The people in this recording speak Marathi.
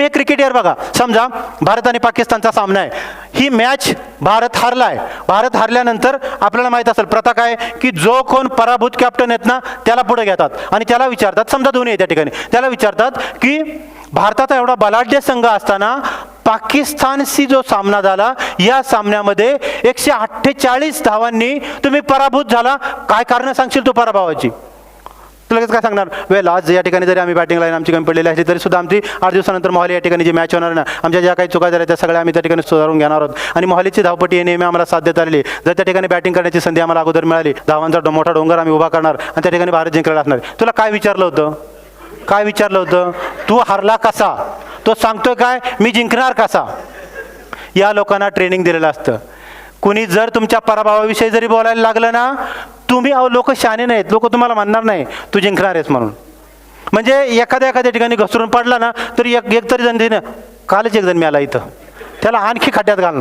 तुम्ही एक क्रिकेटर बघा समजा भारत आणि पाकिस्तानचा सामना आहे. ही मॅच भारत हारलाय. भारत हारल्यानंतर आपल्याला माहीत असेल प्रथा काय? की जो कोण पराभूत कॅप्टन आहेत ना त्याला पुढे घेतात. आणि त्याला विचारतात समजा दोन्ही आहे त्या ठिकाणी. त्याला विचारतात की भारताचा एवढा बलाढ्य संघ असताना पाकिस्तानशी जो सामना झाला या सामन्यामध्ये एकशे अठ्ठेचाळीस धावांनी तुम्ही पराभूत झाला. काय कारणं सांगशील तू पराभवाची? तर लगेच काय सांगणार? वेल आज या ठिकाणी जरी आम्ही बॅटिंग लाईन आमची कमी पडलेली असली तरी सुद्धा आमची आठ दिवसानंतर मोहाली या ठिकाणी जी मॅच होणार ना आमच्या ज्या काही चुका झाल्या त्या सगळ्या आम्ही त्या ठिकाणी सुधारून घेणार आहोत. आणि मोहालीची धावपटी नेहमी आम्हाला साथ देत आलेली जर त्या ठिकाणी बॅटिंग करण्याची संधी आम्हाला अगोदर मिळाली धावांचा डो- मोठा डोंगर आम्ही उभा करणार आणि त्या ठिकाणी भारत जिंकलेला असणार. तुला काय विचारलं होतं? काय विचारलं होतं? तू हरला कसा? तो सांगतोय काय? मी जिंकणार कसा? या लोकांना ट्रेनिंग दिलेलं असतं. कुणी जर तुमच्या पराभवाविषयी जरी बोलायला लागलं ना तुम्ही अहो लोक शाने नाहीत. लोक तुम्हाला म्हणणार नाही. तू जिंकणार आहेस म्हणून. म्हणजे एखाद्या एखाद्या ठिकाणी घसरून पडला ना तरी एक एक तरी जण देणं कालच एक जण मिळाला इथं. त्याला आणखी खड्ड्यात घालणार.